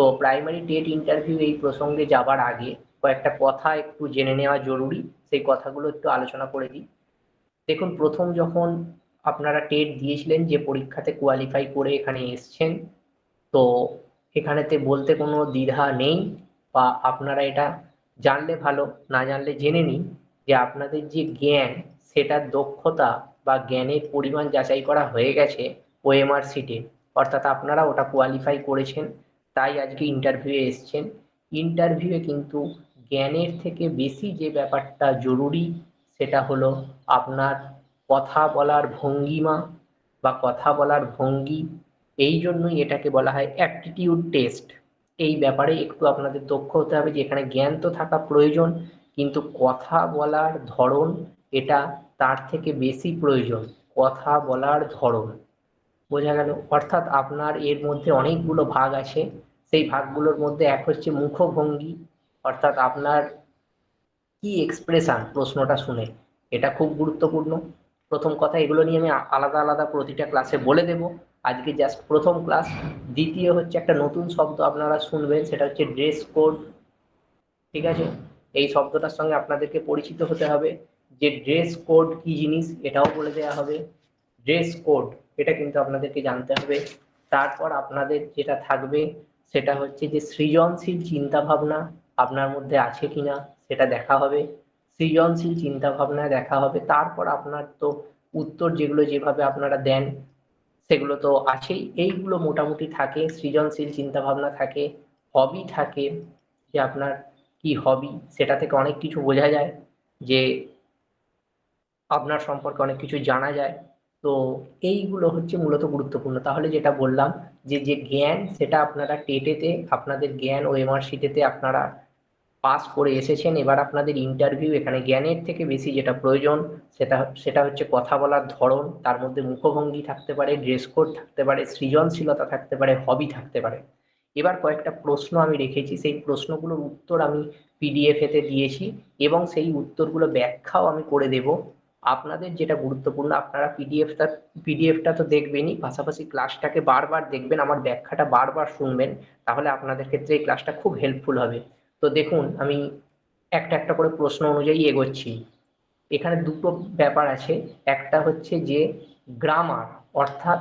তো primary TET interview এই প্রসঙ্গে যাবার আগে কয়েকটা কথা একটু জেনে নেওয়া জরুরি। সেই কথাগুলো একটু আলোচনা করে দিই। দেখুন, প্রথম যখন আপনারা টেট দিয়েছিলেন যে পরীক্ষাতে কোয়ালিফাই করে এখানে এসছেন, তো এখানেতে বলতে কোনো দ্বিধা নেই বা আপনারা এটা জানলে ভালো, না জানলে জেনে নিন যে আপনাদের যে জ্ঞান সেটার দক্ষতা বা জ্ঞানের পরিমাণ যাচাই করা হয়ে গেছে ওএমআর সিটে অর্থাৎ আপনারা ওটা কোয়ালিফাই করেছেন। তাই আজকে ইন্টারভিউয়ে এসছেন। ইন্টারভিউয়ে কিন্তু জ্ঞানের থেকে বেশি যে ব্যাপারটা জরুরি, সেটা হলো আপনার কথা বলার ভঙ্গিমা বা কথা বলার ভঙ্গি। এই জন্যই এটাকে বলা হয় অ্যাপটিটিউড টেস্ট এই ব্যাপারে একটু আপনাদের দক্ষ হতে হবে যে এখানে জ্ঞান তো থাকা প্রয়োজন, কিন্তু কথা বলার ধরন এটা তার থেকে বেশি প্রয়োজন, কথা বলার ধরন। বোঝা গেল? অর্থাৎ আপনার এর মধ্যে অনেকগুলো ভাগ আছে। সেই ভাগগুলোর মধ্যে এক হচ্ছে মুখভঙ্গি, অর্থাৎ আপনার কি এক্সপ্রেশন প্রশ্নটা শুনে, এটা খুব গুরুত্বপূর্ণ। প্রথম কথা, এগুলো নিয়ে আমি আলাদা আলাদা প্রতিটা ক্লাসে বলে দেব। আজকে জাস্ট প্রথম ক্লাস দ্বিতীয় হচ্ছে একটা নতুন শব্দ আপনারা শুনবেন, সেটা হচ্ছে ড্রেস কোড ঠিক আছে? এই শব্দটার সঙ্গে আপনাদেরকে পরিচিত হতে হবে যে ড্রেস কোড কি জিনিস, এটাও বলে দেওয়া হবে। ড্রেস কোড এটা কিন্তু আপনাদেরকে জানতে হবে। তারপর আপনাদের যেটা থাকবে সেটা হচ্ছে যে সৃজনশীল চিন্তা ভাবনা আপনার মধ্যে আছে কিনা, সেটা দেখা হবে। সৃজনশীল চিন্তা ভাবনা দেখা হবে। তারপর আপনার তো উত্তর যেগুলো যেভাবে আপনারা দেন, সেগুলো তো আছেই। এইগুলো মোটামুটি থাকে, সৃজনশীল চিন্তা ভাবনা থাকে হবি থাকে, যে আপনার কি হবি সেটা থেকে অনেক কিছু বোঝা যায়, যে আপনার সম্পর্কে অনেক কিছু জানা যায়। তো এইগুলো হচ্ছে মূলত গুরুত্বপূর্ণ। তাহলে যেটা বললাম যে যে জ্ঞান সেটা আপনারা টেটেতে, আপনাদের জ্ঞান ও এমআরসিটেতে আপনারা পাস করে এসেছেন। এবার আপনাদের ইন্টারভিউ এখানে জ্ঞানের থেকে বেশি যেটা প্রয়োজন সেটা সেটা হচ্ছে কথা বলার ধরন, তার মধ্যে মুখভঙ্গি থাকতে পারে ড্রেস কোড থাকতে পারে, সৃজনশীলতা থাকতে পারে হবি থাকতে পারে। এবার কয়েকটা প্রশ্ন আমি রেখেছি, সেই প্রশ্নগুলোর উত্তর আমি পিডিএফ এতে দিয়েছি এবং সেই উত্তরগুলো ব্যাখ্যাও আমি করে দেব। আপনাদের যেটা গুরুত্বপূর্ণ, আপনারা পিডিএফটা পিডিএফটা তো দেখবেনই, পাশাপাশি ক্লাসটাকে বারবার দেখবেন, আমার ব্যাখ্যাটা বারবার শুনবেন, তাহলে আপনাদের ক্ষেত্রে এই ক্লাসটা খুব হেল্পফুল হবে। তো দেখুন, আমি একটা একটা করে প্রশ্ন অনুযায়ী এগোচ্ছি। এখানে দুটো ব্যাপার আছে। একটা হচ্ছে যে গ্রামার অর্থাৎ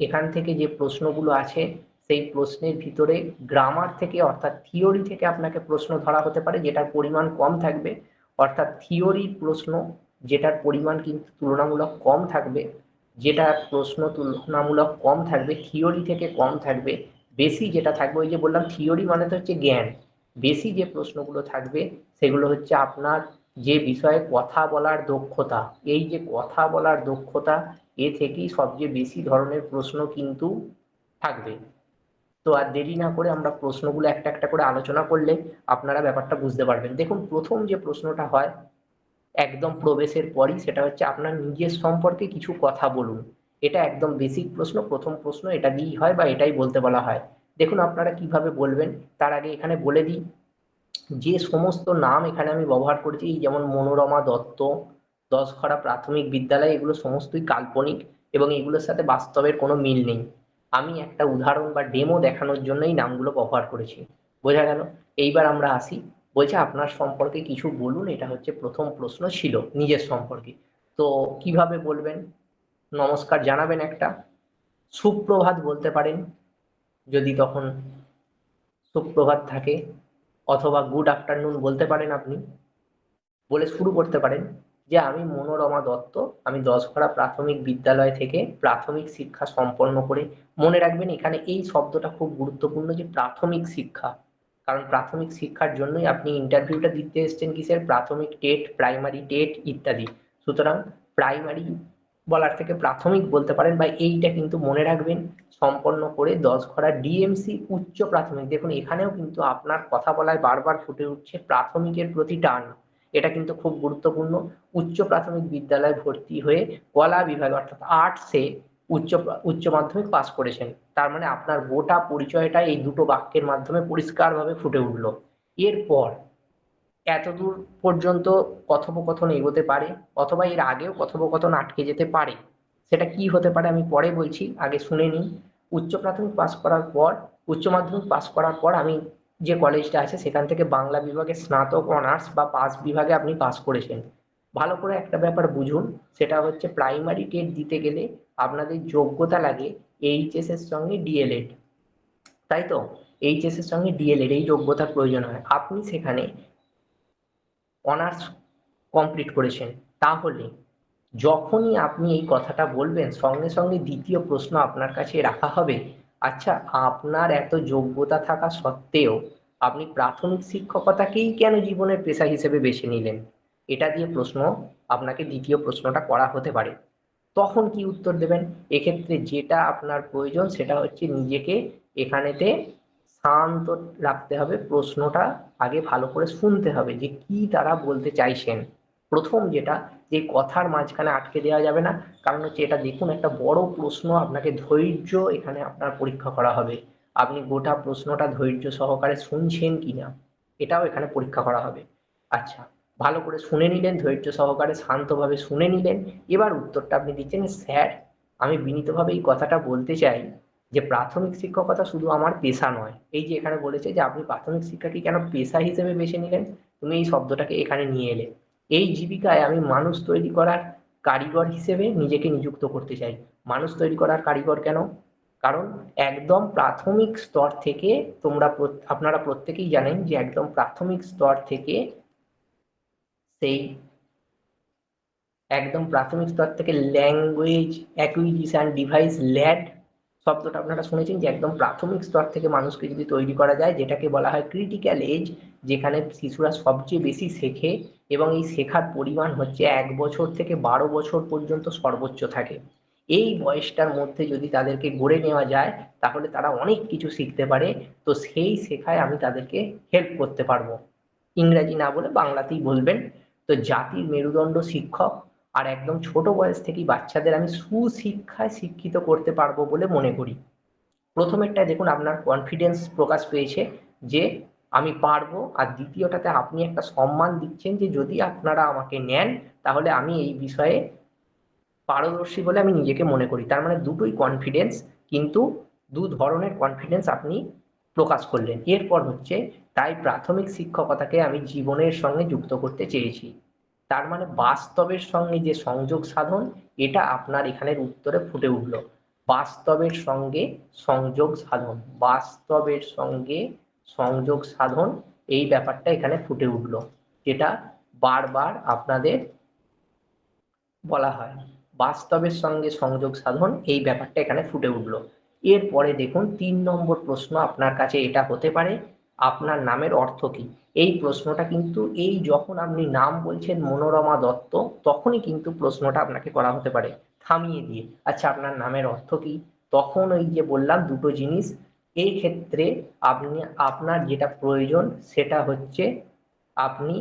এখান থেকে যে প্রশ্নগুলো আছে, সেই প্রশ্নের ভিতরে গ্রামার থেকে, অর্থাৎ থিওরি থেকে আপনাকে প্রশ্ন ধরা হতে পারে, যেটার পরিমাণ কম থাকবে। অর্থাৎ থিওরির প্রশ্ন যেটার পরিমাণ কিন্তু তুলনামূলক কম থাকবে যেটা প্রশ্ন তুলনামূলক কম থাকবে থিওরি থেকে কম থাকবে, বেশি যেটা থাকবে, ওই যে বললাম থিওরি মানে তো হচ্ছে জ্ঞান, বেশি যে প্রশ্নগুলো থাকবে সেগুলো হচ্ছে আপনার যে বিষয়ে কথা বলার দক্ষতা, এই যে কথা বলার দক্ষতা, এ থেকেই সবচেয়ে বেশি ধরনের প্রশ্ন কিন্তু থাকবে। তো আর দেরি না করে আমরা প্রশ্নগুলো একটা একটা করে আলোচনা করলে আপনারা ব্যাপারটা বুঝতে পারবেন। দেখুন, প্রথম যে প্রশ্নটা হয় একদম প্রবেশের পরই সেটা হচ্ছে আপনার নিজের সম্পর্কে কিছু কথা বলুন। এটা একদম বেসিক প্রশ্ন, প্রথম প্রশ্ন, এটা দিয়েই হয় বা এটাই বলতে বলা হয়। দেখুন আপনারা কীভাবে বলবেন, তার আগে এখানে বলে দিই, যে সমস্ত নাম এখানে আমি ব্যবহার করেছি যেমন মনোরমা দত্ত, দশখরা প্রাথমিক বিদ্যালয়, এগুলো সমস্তই কাল্পনিক এবং এগুলোর সাথে বাস্তবের কোনো মিল নেই। আমি একটা উদাহরণ বা ডেমো দেখানোর জন্যই নামগুলো ব্যবহার করেছি। বোঝা গেল? এইবার আমরা আসি। বলছে, আপনার সম্পর্কে কিছু বলুন, এটা হচ্ছে প্রথম প্রশ্ন ছিল নিজের সম্পর্কে। তো কীভাবে বলবেন? নমস্কার জানাবেন একটা। সুপ্রভাত বলতে পারেন, যদি তখন সুপ্রভাত থাকে, অথবা গুড আফটারনুন বলতে পারেন আপনি। বলে শুরু করতে পারেন যে, আমি মনোরমা দত্ত, আমি দশখরা প্রাথমিক বিদ্যালয় থেকে প্রাথমিক শিক্ষা সম্পন্ন করে। মনে রাখবেন, এখানে এই শব্দটা খুব গুরুত্বপূর্ণ যে, প্রাথমিক শিক্ষা। কারণ প্রাথমিক শিক্ষার জন্যই আপনি ইন্টারভিউটা দিতে এসছেন কিসের? প্রাথমিক টেট প্রাইমারি টেট ইত্যাদি। সুতরাং প্রাইমারি বলার থেকে প্রাথমিক বলতে পারেন বা এইটা কিন্তু মনে রাখবেন, সম্পন্ন করে দশ ঘরা ডিএমসি উচ্চ প্রাথমিক। দেখুন, এখানেও কিন্তু আপনার কথা বলায় বারবার ফুটে উঠছে প্রাথমিকের প্রতি টান। এটা কিন্তু খুব গুরুত্বপূর্ণ। উচ্চ প্রাথমিক বিদ্যালয়ে ভর্তি হয়ে কলা বিভাগ অর্থাৎ আর্টসে উচ্চ উচ্চ মাধ্যমিক পাস করেছেন। তার মানে আপনার গোটা পরিচয়টা এই দুটো বাক্যের মাধ্যমে পরিষ্কারভাবে ফুটে উঠল। এরপর এতদূর পর্যন্ত কথোপকথন এগোতে পারে অথবা এর আগেও কথোপকথন আটকে যেতে পারে, সেটা কি হতে পারে আমি পরে বলছি, আগে শুনে নিই। উচ্চ প্রাথমিক পাস করার পর, উচ্চ মাধ্যমিক পাস করার পর আমি যে কলেজটা আছে সেখান থেকে বাংলা বিভাগে স্নাতক অনার্স বা পাস বিভাগে আপনি পাস করেছেন। ভালো করে একটা ব্যাপার বুঝুন, সেটা হচ্ছে প্রাইমারি টেট দিতে গেলে আপনাদের যোগ্যতা লাগে এইচএস এর সঙ্গে ডিএলএড তাই তো? এইচএস এর সঙ্গে ডিএলএড এই যোগ্যতার প্রয়োজন হয়। আপনি সেখানে অনার্স কমপ্লিট করেছেন। তাহলে যখনই আপনি এই কথাটা বলবেন, সঙ্গে সঙ্গে দ্বিতীয় প্রশ্ন আপনার কাছে রাখা হবে আচ্ছা আপনার এত যোগ্যতা থাকা সত্ত্বেও আপনি প্রাথমিক শিক্ষকতাকেই কেন জীবনের পেশা হিসেবে বেছে নিলেন? এটা দিয়ে প্রশ্ন, আপনাকে দ্বিতীয় প্রশ্নটা করা হতে পারে। তখন কি উত্তর দেবেন? এক্ষেত্রে যেটা আপনার প্রয়োজন সেটা হচ্ছে নিজেকে এখানেতে শান্ত রাখতে হবে, প্রশ্নটা আগে ভালো করে শুনতে হবে যে কি তারা বলতে চাইছেন। প্রথম যেটা, যে কথার মাঝখানে আটকে দেওয়া যাবে না, কারণ হচ্ছে এটা দেখুন একটা বড় প্রশ্ন, আপনাকে ধৈর্য এখানে আপনার পরীক্ষা করা হবে। আপনি গোটা প্রশ্নটা ধৈর্য সহকারে শুনছেন কিনা, এটাও এখানে পরীক্ষা করা হবে। আচ্ছা ভালো করে শুনে নিলেন, ধৈর্য সহকারে শান্তভাবে শুনে নিলেন। এবার উত্তরটা আপনি দিচ্ছেন, স্যার, আমি বিনীতভাবে এই কথাটা বলতে চাই যে প্রাথমিক শিক্ষকতা শুধু আমার পেশা নয়। এই যে এখানে বলেছে যে আপনি প্রাথমিক শিক্ষাকে কেন পেশা হিসেবে বেছে নিলেন, তুমি এই শব্দটাকে এখানে নিয়ে এলে। এই জীবিকায় আমি মানুষ তৈরি করার কারিগর হিসেবে নিজেকে নিযুক্ত করতে চাই। মানুষ তৈরি করার কারিগর কেন? কারণ একদম প্রাথমিক স্তর থেকে তোমরা আপনারা প্রত্যেকেই জানেন যে একদম প্রাথমিক স্তর থেকে সেই একদম প্রাথমিক স্তর থেকে ল্যাঙ্গুয়েজ অ্যাকুইজিশন ডিভাইস ল্যাড শব্দটা আপনারা শুনেছেন যে একদম প্রাথমিক স্তর থেকে মানুষকে যদি তৈরি করা যায়, যেটাকে বলা হয় ক্রিটিক্যাল এজ যেখানে শিশুরা সবচেয়ে বেশি শেখে এবং এই শেখার পরিমাণ হচ্ছে এক বছর থেকে বারো বছর পর্যন্ত সর্বোচ্চ থাকে। এই বয়সটার মধ্যে যদি তাদেরকে গড়ে নেওয়া যায়, তাহলে তারা অনেক কিছু শিখতে পারে। তো সেই শেখায় আমি তাদেরকে হেল্প করতে পারব। ইংরাজি না বলে বাংলাতেই বলবেন। তো জাতির মেরুদণ্ড শিক্ষক আর একদম ছোট বয়স থেকেই বাচ্চাদের আমি সুশিক্ষায় শিক্ষিত করতে পারব বলে মনে করি। প্রথমেরটায় দেখুন আপনার কনফিডেন্স প্রকাশ পেয়েছে যে আমি পারব আর দ্বিতীয়টাতে আপনি একটা সম্মান দিচ্ছেন যে যদি আপনারা আমাকে নেন তাহলে আমি এই বিষয়ে পারদর্শী বলে আমি নিজেকে মনে করি। তার মানে দুটোই কনফিডেন্স কিন্তু দু ধরনের কনফিডেন্স আপনি প্রকাশ করলেন। এরপর হচ্ছে, তাই প্রাথমিক শিক্ষকতাকে আমি জীবনের সঙ্গে যুক্ত করতে চেয়েছি। তার মানে বাস্তবের সঙ্গে যে সংযোগ সাধন, এটা আপনার এখানের উত্তরে ফুটে উঠল। বাস্তবের সঙ্গে সংযোগ সাধন, বাস্তবের সঙ্গে সংযোগ সাধন, এই ব্যাপারটা এখানে ফুটে উঠল, যেটা বারবার আপনাদের বলা হয়। বাস্তবের সঙ্গে সংযোগ সাধন, এই ব্যাপারটা এখানে ফুটে উঠল। এরপরে দেখুন তিন নম্বর প্রশ্ন আপনার কাছে এটা হতে পারে, আপনার নামের অর্থ কি? এই প্রশ্নটা কিন্তু এই যখন আপনি নাম বলছেন মনোরমা দত্ত, তখনই কিন্তু প্রশ্নটা আপনাকে করা হতে পারে, থামিয়ে দিয়ে। আচ্ছা আপনার নামের অর্থ কি? তখন ওই যে বললাম দুটো জিনিস, এই ক্ষেত্রে আপনি, আপনার যেটা প্রয়োজন সেটা হচ্ছে আপনি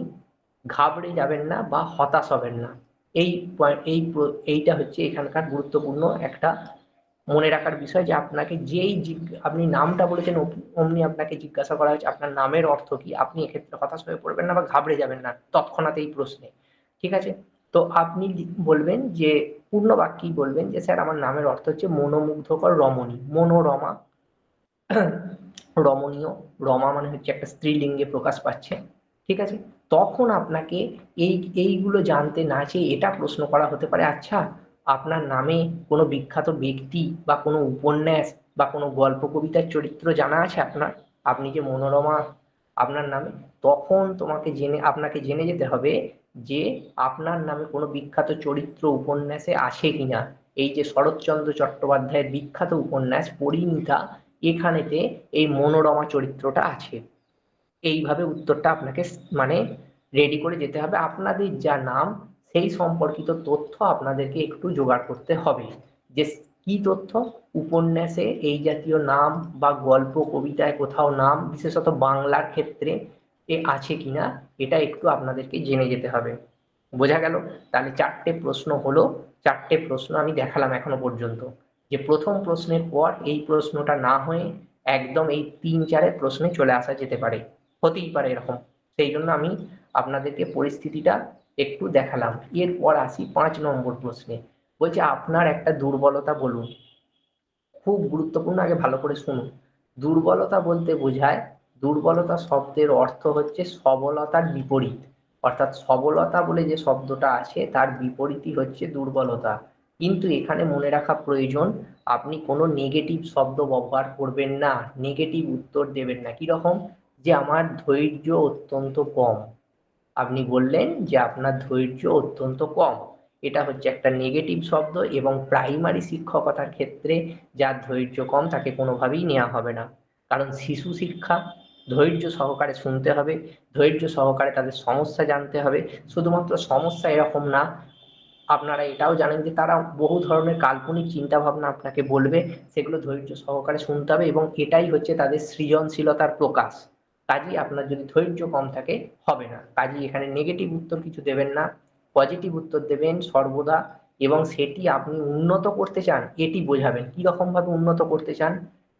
ঘাবড়ে যাবেন না বা হতাশ হবেন না। এই এই এইটা হচ্ছে এখানকার গুরুত্বপূর্ণ একটা মনে রাখার বিষয় যে আপনাকে যেই আপনি নামটা বলেছেন অমনি আপনাকে জিজ্ঞাসা করা হয়েছে, আপনার নামের অর্থ কি? আপনি এক্ষেত্রে হতাশ হয়ে পড়বেন না বা ঘাবড়ে যাবেন না, তৎক্ষণাৎ এই প্রশ্নে, ঠিক আছে? তো আপনি বলবেন যে, পূর্ণ বাক্যই বলবেন যে, স্যার, আমার নামের অর্থ হচ্ছে মনোমুগ্ধকর রমণী। মনোরমা, রমণীয়, রমা মানে হচ্ছে একটা স্ত্রীলিঙ্গে প্রকাশ পাচ্ছে, ঠিক আছে? তখন আপনাকে এই, এইগুলো জানতে না চেয়ে এটা প্রশ্ন করা হতে পারে আচ্ছা আপনার নামে কোনো বিখ্যাত ব্যক্তি বা কোনো উপন্যাস বা কোনো গল্প, কবিতার চরিত্র জানা আছে আপনার? আপনি যে মনোরমা আপনার নামে, তখন তোমাকে জেনে, আপনাকে জেনে যেতে হবে যে আপনার নামে কোনো বিখ্যাত চরিত্র, উপন্যাসে আছে কিনা। এই যে শরৎচন্দ্র চট্টোপাধ্যায়ের বিখ্যাত উপন্যাস, পরিণীতা, এখানেতে এই মনোরমা চরিত্রটা আছে। এইভাবে উত্তরটা আপনাকে মানে রেডি করে যেতে হবে। আপনাদের যা নাম সেই সম্পর্কিত তথ্য আপনাদেরকে একটু জোগাড় করতে হবে। যে কি তথ্য? উপন্যাসে এই জাতীয় নাম বা গল্প, কবিতায় কোথাও নাম, বিশেষত বাংলার ক্ষেত্রে এ আছে কিনা, এটা একটু আপনাদেরকে জেনে যেতে হবে। বোঝা গেল? তাহলে চারটে প্রশ্ন হলো। চারটে প্রশ্ন আমি দেখালাম এখনও পর্যন্ত। যে প্রথম প্রশ্নের পর এই প্রশ্নটা না হয়ে একদম এই তিন চারের প্রশ্নে চলে আসা যেতে পারে। হতেই পারে এরকম। সেই জন্য আমি আপনাদেরকে পরিস্থিতিটা একটু দেখালাম। এরপর আসি পাঁচ নম্বর প্রশ্নে। বলছে, আপনার একটা দুর্বলতা বলুন। খুব গুরুত্বপূর্ণ, আগে ভালো করে শুনুন। দুর্বলতা বলতে বোঝায়, দুর্বলতা শব্দের অর্থ হচ্ছে সবলতার বিপরীত। অর্থাৎ সবলতা বলে যে শব্দটা আছে, তার বিপরীতই হচ্ছে দুর্বলতা। কিন্তু এখানে মনে রাখা প্রয়োজন, আপনি কোনো নেগেটিভ শব্দ ব্যবহার করবেন না নেগেটিভ উত্তর দেবেন না। কীরকম? যে, আমার ধৈর্য অত্যন্ত কম। আপনি বললেন যে আপনার ধৈর্য অত্যন্ত কম। এটা হচ্ছে একটা নেগেটিভ শব্দ এবং প্রাইমারি শিক্ষকতার ক্ষেত্রে যার ধৈর্য কম তাকে কোনোভাবেই নেওয়া হবে না। কারণ শিশু শিক্ষা, ধৈর্য সহকারে শুনতে হবে, ধৈর্য সহকারে তাদের সমস্যা জানতে হবে। শুধুমাত্র সমস্যা এরকম না, আপনারা এটাও জানেন যে তারা বহু ধরনের কাল্পনিক চিন্তা ভাবনা আপনাকে বলবে, সেগুলো ধৈর্য সহকারে শুনতে হবে এবং এটাই হচ্ছে তাদের সৃজনশীলতার প্রকাশ। কাজেই আপনার যদি ধৈর্য কম থাকে, হবে না। কাজেই এখানে নেগেটিভ উত্তর কিছু দেবেন না। পজিটিভ উত্তর দেবেন সর্বদা এবং সেটি আপনি উন্নত করতে চান, এটি বোঝাবেন। কীরকম ভাবে উন্নত করতে চান?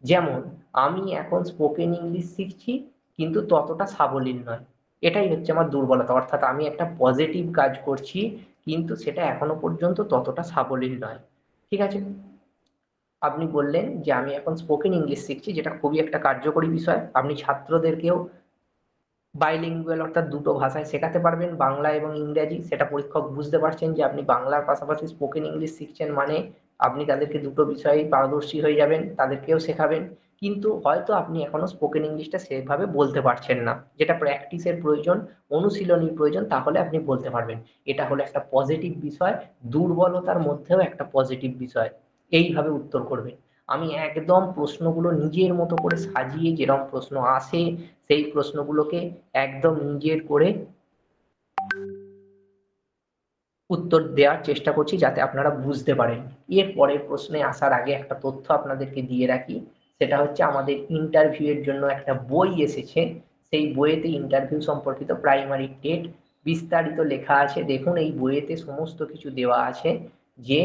যেমন, আমি এখন স্পোকেন ইংলিশ শিখছি, কিন্তু ততটা সাবলীল নয়। এটাই হচ্ছে আমার দুর্বলতা। অর্থাৎ আমি একটা পজিটিভ কাজ করছি, কিন্তু সেটা এখনও পর্যন্ত ততটা সাবলীল নয়। ঠিক আছে? আপনি বললেন যে আমি এখন স্পোকেন ইংলিশ শিখছি, যেটা খুবই একটা কার্যকরী বিষয়। আপনি ছাত্রদেরকেও বাইলিঙ্গুয়াল অর্থাৎ দুটো ভাষায় শেখাতে পারবেন, বাংলা এবং ইংরাজি। সেটা পরীক্ষক বুঝতে পারছেন যে আপনি বাংলার পাশাপাশি স্পোকেন ইংলিশ শিখছেন মানে আপনি তাদেরকে দুটো বিষয়েই পারদর্শী হয়ে যাবেন, তাদেরকেও শেখাবেন। কিন্তু হয়তো আপনি এখনও স্পোকেন ইংলিশটা সেভাবে বলতে পারছেন না। যেটা প্র্যাকটিসের প্রয়োজন, অনুশীলনীর প্রয়োজন, তাহলে আপনি বলতে পারবেন। এটা হলো একটা পজিটিভ বিষয়, দুর্বলতার মধ্যেও একটা পজিটিভ বিষয়। এইভাবে উত্তর করবেন আমি একদম প্রশ্নগুলো নিজের মতো করে সাজিয়ে যেরকম প্রশ্ন আসে, সেই প্রশ্নগুলোকে একদম নিজের করে উত্তর দেওয়ার চেষ্টা করছি যাতে আপনারা বুঝতে পারেন। এর পরের প্রশ্নে আসার আগে একটা তথ্য আপনাদেরকে দিয়ে রাখি। সেটা হচ্ছে আমাদের ইন্টারভিউ এর জন্য একটা বই এসেছে। সেই বইয়েতে ইন্টারভিউ সম্পর্কিত প্রাইমারি টেট বিস্তারিত লেখা আছে। দেখুন, এই বইয়েতে সমস্ত কিছু দেওয়া আছে যে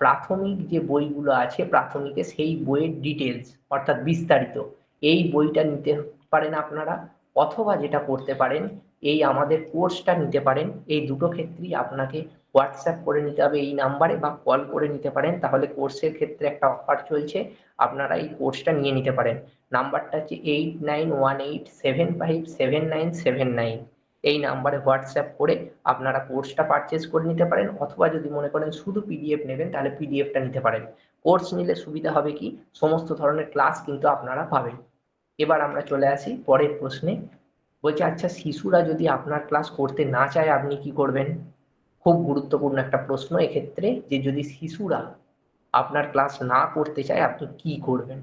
প্রাথমিক যে বইগুলো আছে, প্রাথমিকে সেই বইয়ের ডিটেলস অর্থাৎ বিস্তারিত, এই বইটা নিতে পারেন আপনারা, অথবা যেটা করতে পারেন, এই আমাদের কোর্সটা নিতে পারেন, এই দুটো ক্ষেত্রেই আপনাকে হোয়াটসঅ্যাপ করে নিতে হবে এই নাম্বারে বা কল করে নিতে পারেন, তাহলে কোর্সের ক্ষেত্রে একটা অফার চলছে, আপনারা এই কোর্সটা নিয়ে নিতে পারেন। নাম্বারটা হচ্ছে eight nine one eight seven five seven nine seven nine এই নাম্বারে হোয়াটসঅ্যাপ করে আপনারা কোর্সটা পারচেস করে নিতে পারেন, অথবা যদি মনে করেন শুধু পিডিএফ নেবেন, তাহলে পিডিএফটা নিতে পারেন। কোর্স নিলে সুবিধা হবে কি? সমস্ত ধরনের ক্লাস কিন্তু আপনারা পাবেন। এবার আমরা চলে আসি পরের প্রশ্নে। বলছে আচ্ছা শিশুরা যদি আপনার ক্লাস করতে না চায়, আপনি কি করবেন? খুব গুরুত্বপূর্ণ একটা প্রশ্ন। এক্ষেত্রে যে যদি শিশুরা আপনার ক্লাস না করতে চায়, আপনি কি করবেন?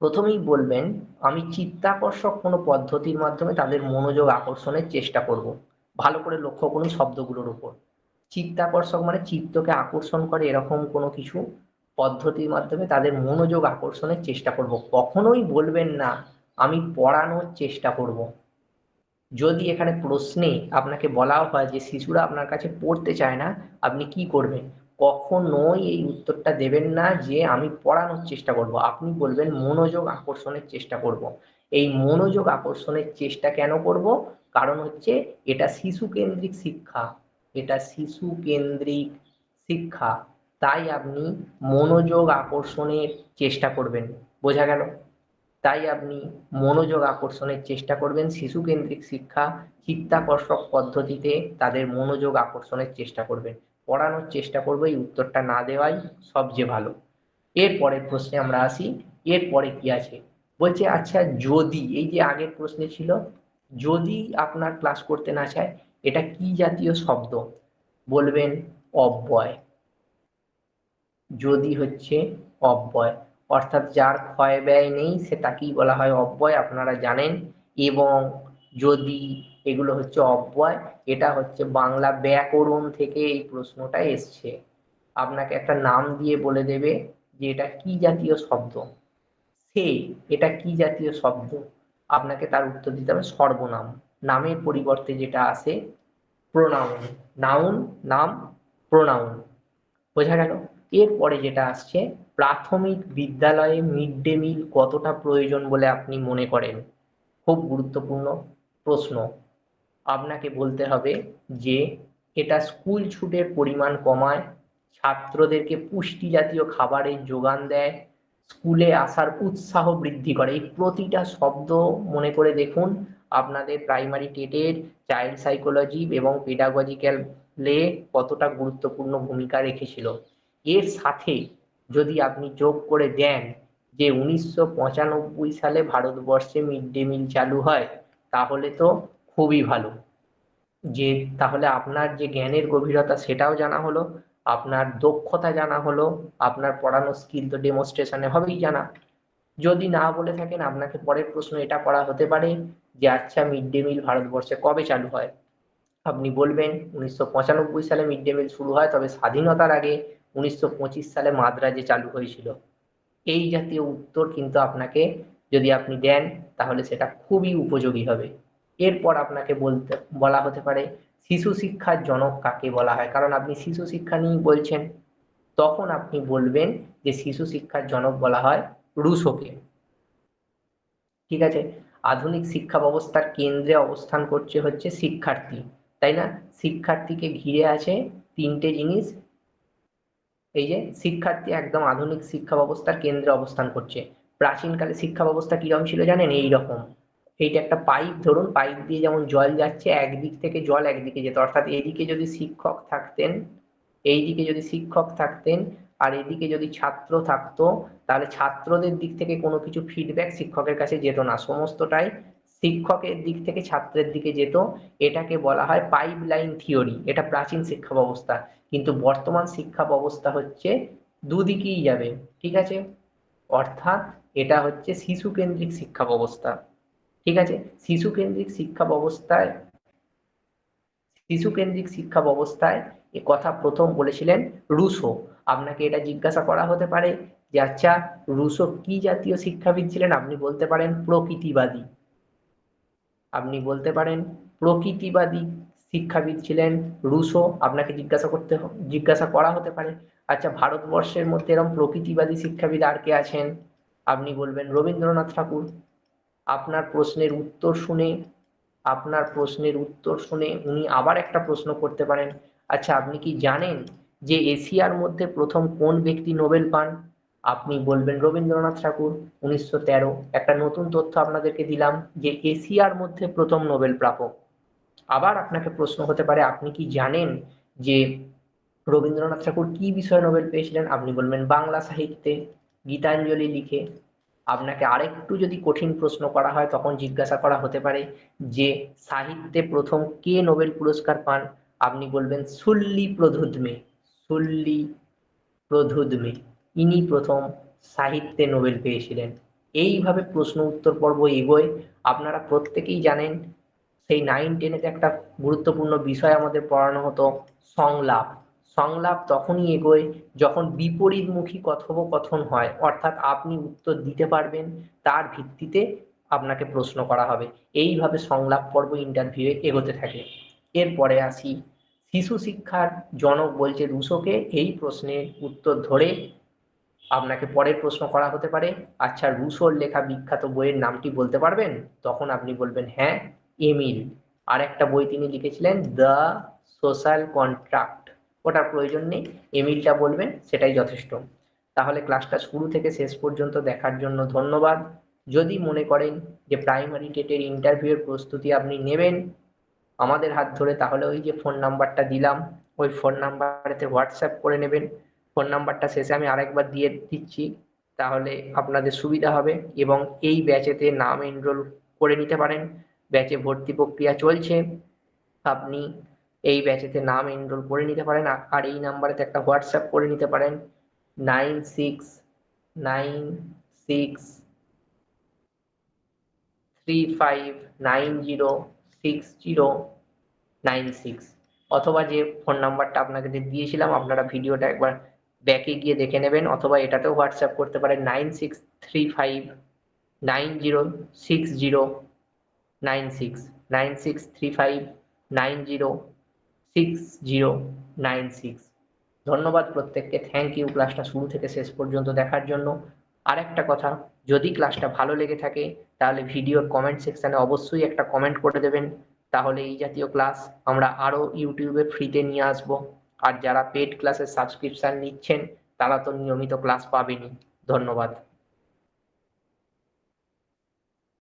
প্রথমেই বলবেন, আমি চিত্তাকর্ষক কোনো পদ্ধতির মাধ্যমে তাদের মনোযোগ আকর্ষণের চেষ্টা করব। ভালো করে লক্ষ্য করুন শব্দগুলোর উপর। চিত্তাকর্ষক মানে চিত্তকে আকর্ষণ করে এরকম কোনো কিছু পদ্ধতির মাধ্যমে তাদের মনোযোগ আকর্ষণের চেষ্টা করব। কখনোই বলবেন না, আমি পড়ানোর চেষ্টা করব। যদি এখানে প্রশ্নে আপনাকে বলাও হয় যে, শিশুরা আপনার কাছে পড়তে চায় না, আপনি কি করবেন? কখনোই এই উত্তরটা দেবেন না যে আমি পড়ানোর চেষ্টা করব। আপনি বলবেন মনোযোগ আকর্ষণের চেষ্টা করব। এই মনোযোগ আকর্ষণের চেষ্টা কেন করব? কারণ হচ্ছে এটা শিশু কেন্দ্রিক শিক্ষা। এটা শিশু কেন্দ্রিক শিক্ষা। তাই আপনি মনোযোগ আকর্ষণের চেষ্টা করবেন। বোঝা গেল? তাই আপনি মনোযোগ আকর্ষণের চেষ্টা করবেন শিশু কেন্দ্রিক শিক্ষা। চিত্তাকর্ষক পদ্ধতিতে তাদের মনোযোগ আকর্ষণের চেষ্টা করবেন। পড়ানোর চেষ্টা করব, এই উত্তরটা না দেওয়াই সবচেয়ে ভালো। এর পরের প্রশ্নে আমরা আসি, এরপরে কি আছে? বলছে আচ্ছা যদি, এই যে আগের প্রশ্নে ছিল, যদি আপনার ক্লাস করতে না চায়, এটা কি জাতীয় শব্দ? বলবেন, অব্যয়। যদি হচ্ছে অব্যয়, অর্থাৎ যার ক্ষয় ব্যয় নেই সে তাকেই বলা হয় অব্যয়, আপনারা জানেন। এবং যদি এগুলো হচ্ছে অব্যয়। এটা হচ্ছে বাংলা ব্যাকরণ থেকে এই প্রশ্নটা এসছে। আপনাকে একটা নাম দিয়ে বলে দেবে যে এটা কি জাতীয় শব্দ? সে, এটা কি জাতীয় শব্দ? আপনাকে তার উত্তর দিতে হবে সর্বনাম। নামের পরিবর্তে যেটা আসে প্রোনাউন নাউন নাম প্রোনাউন বোঝা গেল? এরপরে যেটা আসছে, প্রাথমিক বিদ্যালয়ে মিড ডে মিল কতটা প্রয়োজন বলে আপনি মনে করেন? খুব গুরুত্বপূর্ণ প্রশ্ন। আপনাকে বলতে হবে যে এটা স্কুল ছুটের পরিমাণ কমায়, ছাত্রদেরকে পুষ্টি জাতীয় খাবারের যোগান দেয়, স্কুলে আসার উৎসাহ বৃদ্ধি করে। এই প্রতিটা শব্দ মনে করে দেখুন আপনাদের প্রাইমারি টেটের, চাইল্ড সাইকোলজি এবং পেডাগজিক্যালে কতটা গুরুত্বপূর্ণ ভূমিকা রেখেছিল। এর সাথে যদি আপনি যোগ করে দেন যে উনিশশো পঁচানব্বই সালে ভারতবর্ষে মিড ডে মিল চালু হয়, তাহলে তো খুবই ভালো। যে তাহলে আপনার যে জ্ঞানের গভীরতা সেটাও জানা হলো, আপনার দক্ষতা জানা হলো, আপনার পড়ানোর স্কিল তো ডেমনস্ট্রেশনে হবেই জানা। যদি না বলে থাকেন, আপনাকে পরের প্রশ্ন এটা করা হতে পারে যে আচ্ছা মিড ডে মিল ভারতবর্ষে কবে চালু হয়? আপনি বলবেন, উনিশশো পঁচানব্বই সালে মিড ডে মিল শুরু হয়, তবে স্বাধীনতার আগে উনিশশো পঁচিশ সালে মাদ্রাজে চালু হয়েছিল। এই জাতীয় উত্তর কিন্তু আপনাকে যদি আপনি দেন, তাহলে সেটা খুবই উপযোগী হবে। এরপর আপনাকে বলতে, বলা হতে পারে শিশু শিক্ষার জনক কাকে বলা হয়? কারণ আপনি শিশু শিক্ষা নিয়েই বলছেন, তখন আপনি বলবেন যে শিশু শিক্ষার জনক বলা হয় রুশোকে। ঠিক আছে? আধুনিক শিক্ষা ব্যবস্থার কেন্দ্রে অবস্থান করছে হচ্ছে শিক্ষার্থী। তাই না? শিক্ষার্থীকে ঘিরে আছে তিনটে জিনিস। এই যে, শিক্ষার্থী একদম আধুনিক শিক্ষা ব্যবস্থার কেন্দ্রে অবস্থান করছে। প্রাচীনকালে শিক্ষা ব্যবস্থা কীরকম ছিল জানেন? এই রকম এইটা একটা পাইপ ধরুন পাইপ দিয়ে যেমন জল যাচ্ছে, একদিক থেকে জল একদিকে যেত। অর্থাৎ এদিকে যদি শিক্ষক থাকতেন, এইদিকে যদি শিক্ষক থাকতেন আর এদিকে যদি ছাত্র থাকতো, তাহলে ছাত্রদের দিক থেকে কোনো কিছু ফিডব্যাক শিক্ষকের কাছে যেত না। সমস্তটাই শিক্ষকের দিক থেকে ছাত্রের দিকে যেত। এটাকে বলা হয় পাইপ লাইন থিওরি এটা প্রাচীন শিক্ষা ব্যবস্থা। কিন্তু বর্তমান শিক্ষা ব্যবস্থা হচ্ছে দুদিকেই যাবে। ঠিক আছে? অর্থাৎ এটা হচ্ছে শিশু কেন্দ্রিক শিক্ষা ব্যবস্থা। ঠিক আছে? শিশু কেন্দ্রিক শিক্ষা ব্যবস্থায় শিশু কেন্দ্রিক শিক্ষা ব্যবস্থায় এ কথা প্রথম বলেছিলেন রুশো। আপনাকে এটা জিজ্ঞাসা করা হতে পারে যে আচ্ছা রুশো কি জাতীয় শিক্ষাবিদ ছিলেন? আপনি বলতে পারেন প্রকৃতিবাদী। আপনি বলতে পারেন প্রকৃতিবাদী শিক্ষাবিদ ছিলেন রুশো। আপনাকে জিজ্ঞাসা করতে জিজ্ঞাসা করা হতে পারে আচ্ছা ভারতবর্ষের মধ্যে এরকম প্রকৃতিবাদী শিক্ষাবিদ আর কে আছেন? আপনি বলবেন রবীন্দ্রনাথ ঠাকুর। আপনার প্রশ্নের উত্তর শুনে, আপনার প্রশ্নের উত্তর শুনে উনি আবার একটা প্রশ্ন করতে পারেন। আচ্ছা আপনি কি জানেন যে এশিয়ার মধ্যে প্রথম কোন ব্যক্তি নোবেল পান? আপনি বলবেন রবীন্দ্রনাথ ঠাকুর, উনিশশো তেরো। একটা নতুন তথ্য আপনাদেরকে দিলাম যে এশিয়ার মধ্যে প্রথম নোবেল প্রাপক। আবার আপনাকে প্রশ্ন হতে পারে, আপনি কি জানেন যে রবীন্দ্রনাথ ঠাকুর কি বিষয়ে নোবেল পেয়েছিলেন? আপনি বলবেন বাংলা সাহিত্যে গীতাঞ্জলি লিখে। আপনাকে আরেকটু যদি কঠিন প্রশ্ন করা হয়, তখন জিজ্ঞাসা করা হতে পারে যে, সাহিত্যে প্রথম কে নোবেল পুরস্কার পান? আপনি বলবেন সুল্লি প্রধুদমে সুল্লি প্রধুদমে। ইনি প্রথম সাহিত্যে নোবেল পেয়েছিলেন। এইভাবে প্রশ্ন উত্তর পর্ব এগোয়। আপনারা প্রত্যেকেই জানেন, সেই নাইন টেনেতে একটা গুরুত্বপূর্ণ বিষয় আমাদের পড়ানো হতো, সংলাপ। সংলাপ তখনই এগোয় যখন বিপরীতমুখী কথোপকথন হয়, অর্থাৎ আপনি উত্তর দিতে পারবেন, তার ভিত্তিতে আপনাকে প্রশ্ন করা হবে। এইভাবে সংলাপ পর্ব ইন্টারভিউয়ে এগোতে থাকে। এরপরে আসি, শিশু শিক্ষার জনক বলছে রুশোকে, এই প্রশ্নের উত্তর ধরে আপনাকে পরের প্রশ্ন করা হতে পারে আচ্ছা রুশোর লেখা বিখ্যাত বইয়ের নামটি বলতে পারবেন? তখন আপনি বলবেন হ্যাঁ এমিল। আর একটা বই তিনি লিখেছিলেন, দ্য সোশ্যাল কন্ট্রাক্ট। ওটার প্রয়োজন নেই। এমিলটা বলবেন, সেটাই যথেষ্ট। তাহলে ক্লাসটা শুরু থেকে শেষ পর্যন্ত দেখার জন্য ধন্যবাদ। যদি মনে করেন যে প্রাইমারি টেটের ইন্টারভিউয়ের প্রস্তুতি আপনি নেবেন, আমাদের হাত ধরে তাহলে ওই যে ফোন নাম্বারটা দিলাম, ওই ফোন নাম্বারেতে হোয়াটসঅ্যাপ করে নেবেন। ফোন নাম্বারটা শেষে আমি আরেকবার দিয়ে দিচ্ছি, তাহলে আপনাদের সুবিধা হবে এবং এই ব্যাচেতে নাম এনরোল করে নিতে পারেন। ব্যাচে ভর্তি প্রক্রিয়া চলছে। আপনি এই ব্যাচেতে নাম এনরোল করে নিতে পারেন আর এই নাম্বারেতে একটা হোয়াটসঅ্যাপ করে নিতে পারেন। Nine six nine six three five nine zero six zero nine six অথবা যে ফোন নাম্বারটা আপনাকে দিয়েছিলাম, আপনারা ভিডিওটা একবার ব্যাকে গিয়ে দেখে নেবেন। অথবা এটাতেও হোয়াটসঅ্যাপ করতে পারেন। Nine six three five nine zero six zero nine six nine six three five nine zero six zero nine six ধন্যবাদ প্রত্যেককে থ্যাংক ইউ ক্লাসটা শুরু থেকে শেষ পর্যন্ত দেখার জন্য। আর একটা কথা, যদি ক্লাসটা ভালো লেগে থাকে, তাহলে ভিডিওর কমেন্ট সেকশানে অবশ্যই একটা কমেন্ট করে দেবেন। তাহলে এই জাতীয় ক্লাস আমরা আরও ইউটিউবে ফ্রিতে নিয়ে আসব। আর যারা পেড ক্লাসের সাবস্ক্রিপশান নিচ্ছেন, তারা তো নিয়মিত ক্লাস পাবেনই। ধন্যবাদ।